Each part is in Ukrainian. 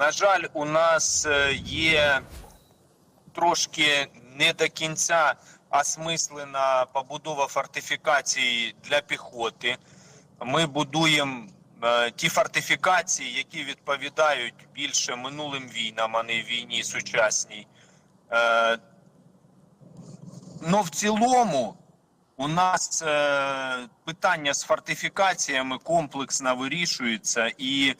На жаль, у нас е, є трошки не до кінця осмислена побудова фортифікацій для піхоти. Ми будуємо е, ті фортифікації, які відповідають більше минулим війнам, а не війні сучасній. Ну, в цілому, у нас питання з фортифікаціями комплексно вирішується і,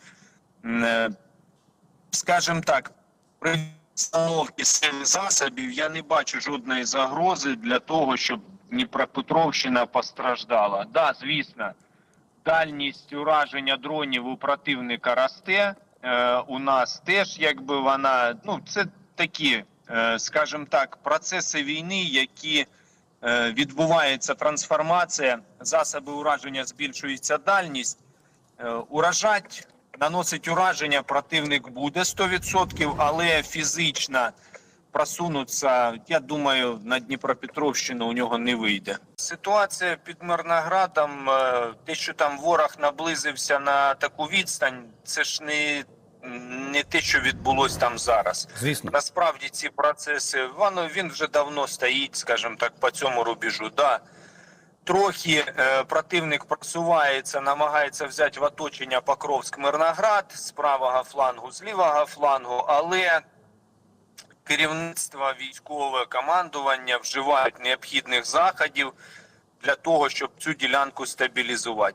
скажімо так, при встановці сил засобів я не бачу жодної загрози для того, щоб Дніпропетровщина постраждала. Да, звісно, дальність ураження дронів у противника росте. Е, у нас теж, якби вона, ну, це такі, е, скажімо так, процеси війни, які е, відбувається трансформація, засоби ураження збільшується дальність. Е, уражать, наносить ураження противник буде 100%, але фізично просунутися, я думаю, на Дніпропетровщину у нього не вийде. Ситуація під Мирноградом, е, те, що там ворог наблизився на таку відстань, це ж не, не те, що відбулося там зараз. Звісно. Насправді ці процеси, воно він вже давно стоїть, скажімо так, по цьому рубежу. Да. Трохи е, противник просувається, намагається взяти в оточення Покровськ-Мирноград з правого флангу, з лівого флангу, але керівництво військове командування вживають необхідних заходів для того, щоб цю ділянку стабілізувати.